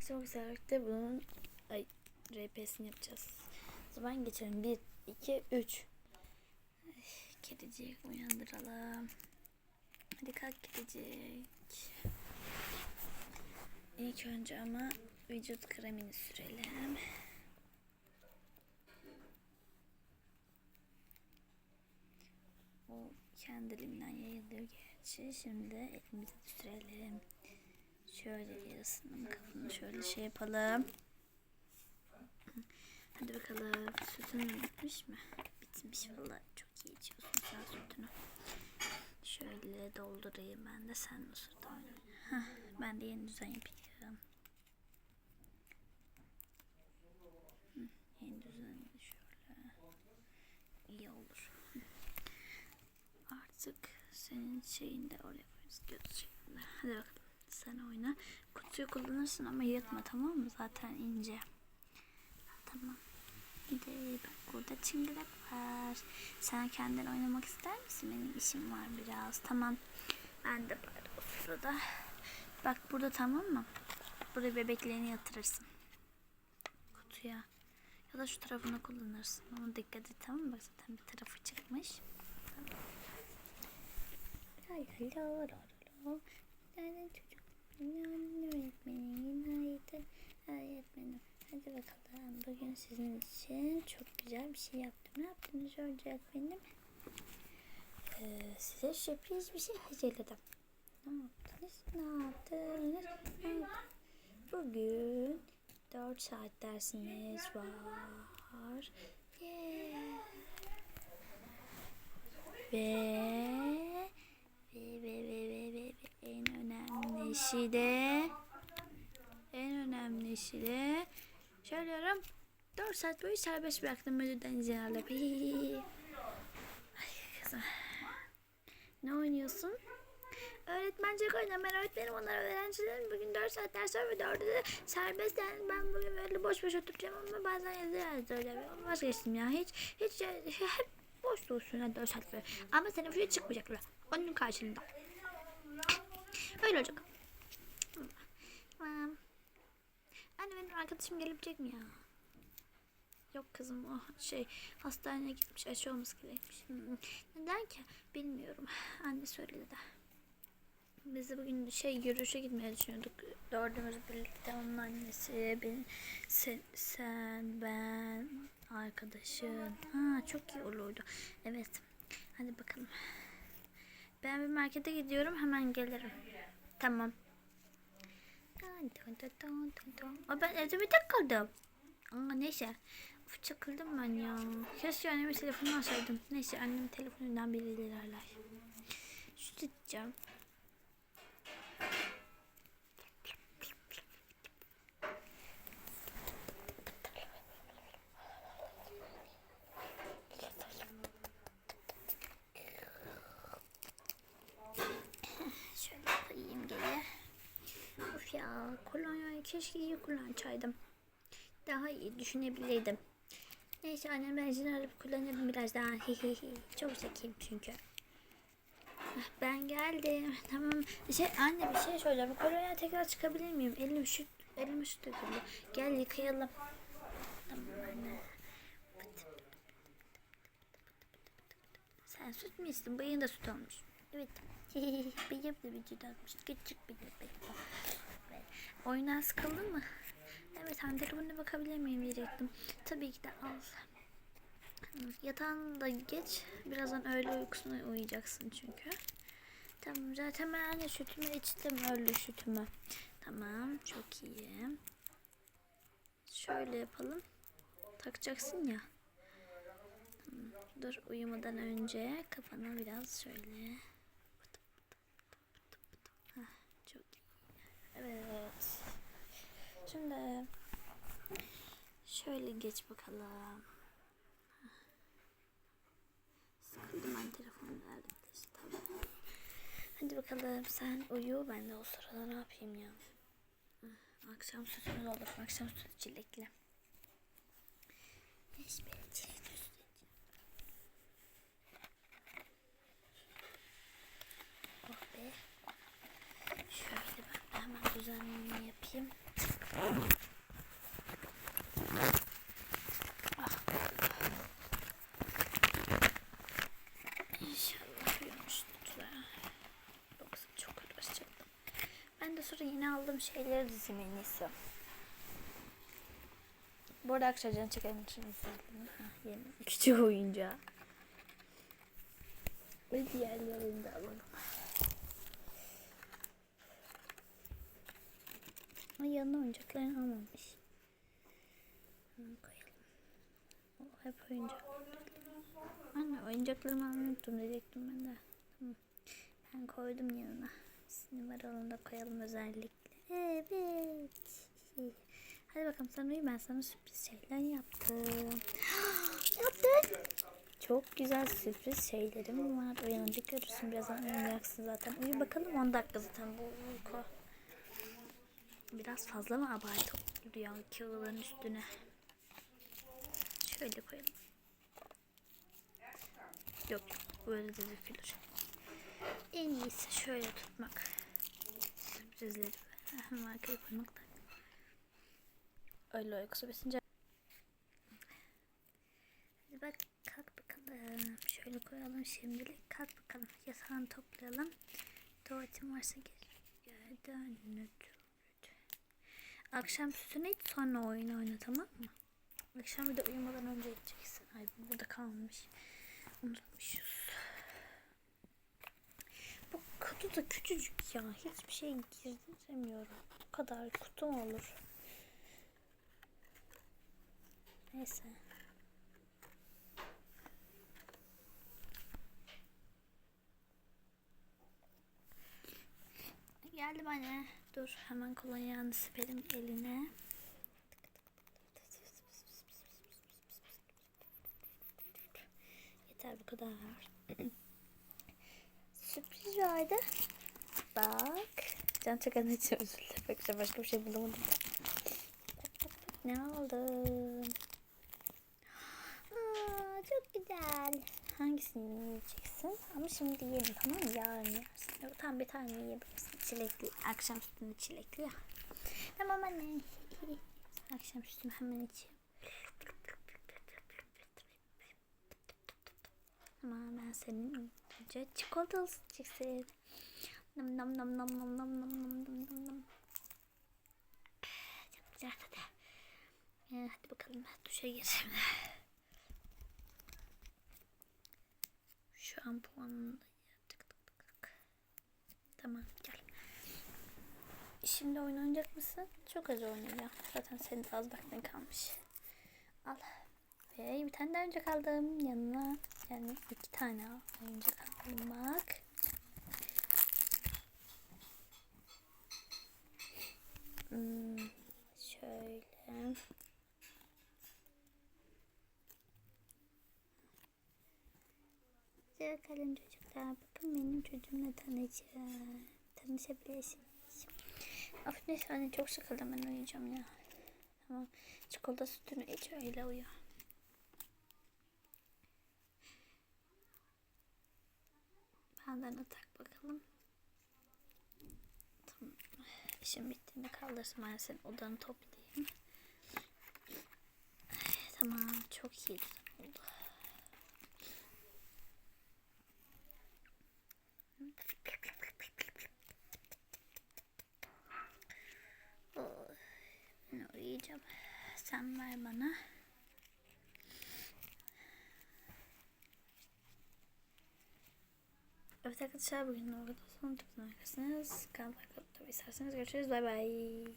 Çok güzellikle bunun ay, RP'sini yapacağız. O zaman geçelim. 1, 2, 3. Kedicik uyandıralım. Hadi kalk kedicik. İlk önce ama vücut kremini sürelim. O kendiliğinden yayılıyor gerçi. Şimdi elimize sürelim. Şöyle yarısının kafanı şöyle şey yapalım. Hadi bakalım. Sütün bitmiş mi? Bitmiş valla. Çok iyi içiyorsun sen sütünü. Şöyle doldurayım ben de sen o sırada ben de yeni düzen yapayım. Yeni düzen şöyle. İyi olur. Artık senin şeyini de oraya koyarız. Göz şeyinde. Hadi bakalım. Sen oyna. Kutuyu kullanırsın ama yırtma tamam mı? Zaten ince. Tamam. Bir de bak burada çıngırak var. Sen kendin oynamak ister misin? Benim işim var biraz. Tamam. Ben de bari o sırada. Bak burada tamam mı? Buraya bebeklerini yatırırsın. Kutuya. Ya da şu tarafını kullanırsın. Ama dikkat et tamam mı? Bak zaten bir tarafı çıkmış. La la la la la. Bugün sizin için çok güzel bir şey yaptım. Ne yaptınız öğretmenim? Ee, size sürpriz bir şey hazırladım. Ne yaptınız? Ne yaptınız? Ne yaptınız? Bugün 4 saat dersiniz var. Yeah. Ve en önemli şey de en önemli şey de söylüyorum 4 saat boyu serbest bıraktım müdürden izin alıp. Ay kızım. Ne oynuyorsun? Öğretmencik oynuyorum. Ben öğretmenim onlara öğrencilerim. Bugün 4 saat ders var ve 4'ü de serbest. Yani ben bugün böyle boş boş oturacağım ama bazen yazıyoruz öyle. Vazgeçtim ya. Hiç hiç hep boş dursun ya 4 saat böyle. Ama teneffüse çıkmayacaklar. Onun karşılığında. Öyle olacak. Anne benim arkadaşım gelebilecek mi ya? Yok kızım o şey hastaneye gitmiş aşı olması gerekmiş. Hmm, Neden ki? Bilmiyorum. Anne söyledi de. Biz de bugün şey yürüyüşe gitmeye düşünüyorduk. Dördümüz birlikte onun annesi, ben, sen, sen, ben, arkadaşın. Ha çok iyi olurdu. Evet. Hadi bakalım. Ben bir markete gidiyorum hemen gelirim. Tamam. Aa, ben evde bir tek kaldım. Aa, neyse. Çakıldım ben ya. Keşke annemin telefonunu alsaydım. Neyse annemin telefonundan birileri arar. Süt içeceğim. Şöyle koyayım geri. Of ya kolonyayı keşke iyi kullansaydım. Daha iyi düşünebilirdim. Neyse annem benzin alıp kullanırım biraz daha. Çok zekiyim çünkü. Ah, Ben geldim. Tamam. Şey anne bir şey söyleyeceğim. Kolonya tekrar çıkabilir miyim? Elim şu elim şu döküldü. Gel yıkayalım. Tamam anne. Sen süt mü içtin? Bıyığın da süt olmuş. Evet. Bıyığım da vücut atmış. Küçük bir. Evet. Oyundan sıkıldın mı? Evet hani telefonuna bakabilir miyim diyecektim. Tabii ki de al. Yatağında geç. Birazdan öğle uykusuna uyuyacaksın çünkü. Tamam zaten ben anne sütümü içtim öğle sütümü. Tamam çok iyi. Şöyle yapalım. Takacaksın ya. Dur uyumadan önce kafana biraz şöyle. Heh, çok iyi. Evet. Şimdi şöyle geç bakalım. Sıkıldım ben telefonu nerede işte tamam. Hadi bakalım sen uyu ben de o sırada ne yapayım ya. Hah, Akşam sütümüz olur. Akşam sütü çilekli. Süt içeceğim. Oh be. Şöyle ben hemen düzenleme yapayım. Sonra yeni aldığım şeyleri dizeyim en iyisi. Bu arada Akşarcan'ı çeken için izledim. Küçük oyuncağı. Ve diğerlerini de alalım. Yanına oyuncaklarını almamış. Hemen koyalım. O hep oyuncak. Anne oyuncaklarımı unuttum diyecektim ben de. Tamam. Ben koydum yanına. Numaralarını da koyalım özellikle. Evet. Hadi bakalım sen uyu ben sana sürpriz şeyler yaptım. Yaptın. Çok güzel sürpriz şeylerim var. Uyanınca görürsün. Birazdan uyuyacaksın zaten. Uyu bakalım 10 dakika zaten bu uyku. Biraz fazla mı abartı oldu ya kiloların üstüne? Şöyle koyalım. Yok böyle de dökülür. En iyisi şöyle tutmak. Sürprizleri hem arkaya koymak da. Öyle uykusu bitince. Hadi bak kalk bakalım. Şöyle koyalım şimdilik. Kalk bakalım. Yatağını toplayalım. Tuvaletin varsa gir. Yerden Akşam sütünü iç sonra oyun oyna tamam mı? Akşam bir de uyumadan önce içeceksin. Ay bu burada kalmış. Unutmuşuz. Bu kutu da küçücük ya. Hiçbir şey girdiremiyorum. Bu kadar kutu mu olur? Neyse. Geldim anne. Dur hemen kolonyağını siperim eline. Yeter bu kadar. Sürpriz vardı. Bak. Can çakan için özür dilerim. Başka, başka bir şey bulamadım. Ne aldım? Aa, çok güzel. Hangisini yiyeceksin? Ama şimdi yiyelim tamam mı? Yarın yersin. Yok, tam bir tane yiyebilirsin. Çilekli. Akşam sütünü çilekli ya. Tamam anne. Akşam sütümü hemen içeyim. Ama ben senin önce çikolatalı çeksin. Nam nam nam nam nam nam nam nam nam nam nam. Çok. Ee, hadi bakalım duşa girelim. Şampuanını tık tık tık. Tamam gel. Şimdi oyun oynayacak mısın? Çok az oynayacağım. Zaten senin az vaktin kalmış. Al. Ve bir tane daha oyuncak aldım yanına. Yani iki tane oyuncak aldım bak. Hmm, şöyle. Güzel bakalım çocuklar. Bakın benim çocuğumla tanışın. Tanışabilirsiniz. Of neyse anne çok sıkıldım ben uyuyacağım ya. Tamam. Çikolata sütünü iç öyle uyu. Bandana tak bakalım. Tamam. İşim bittiğinde kaldırsın ben senin odanı toplayayım. Ay, tamam çok iyi güzel oldu. Oh, Uyuyacağım. Sen ver bana. Evet arkadaşlar bugün de orada son topun arkasınız. Kanal takip isterseniz görüşürüz. Bay bay.